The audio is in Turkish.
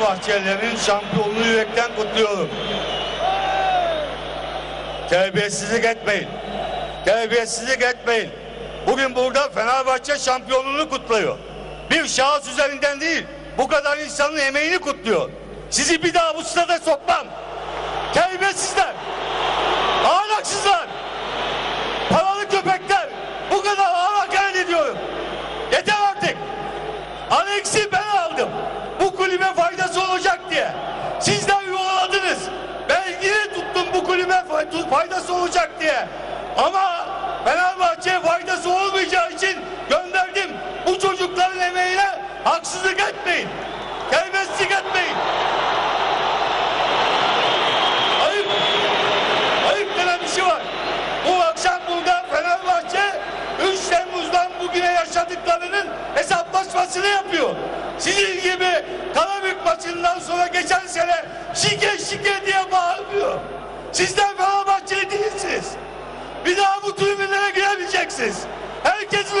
Fenerbahçelilerin şampiyonluğu yürekten kutluyorum. Terbiyesizlik etmeyin. Terbiyesizlik etmeyin. Bugün burada Fenerbahçe şampiyonluğunu kutluyor. Bir şahıs üzerinden değil, bu kadar insanın emeğini kutluyor. Sizi bir daha bu stada sokmam. Terbiyesizler. Ahlaksızlar. Paralı köpekler. Bu kadar hakaret ediyorum. Yeter artık. Alex'i ben aldım. Bu kulübe faydası olacak diye. Sizden yuvaladınız. Ben yine tuttum bu kulübe fay- faydası olacak diye. Ama Fenerbahçe'ye faydası olmayacağı için gönderdim. Bu çocukların emeğine haksızlık etmeyin. Terbiyesizlik etmeyin. Ayıp. Ayıp denen bir şey var. Bu akşam burada Fenerbahçe 3 Temmuz'dan bugüne yaşadıklarının hesaplaşmasını yapıyor. Sizin gibi Karabük maçından sonra geçen sene şike şike diye bağırmıyor. Sizler Fenerbahçeli değilsiniz. Bir daha bu tribünlere giremeyeceksiniz. Herkes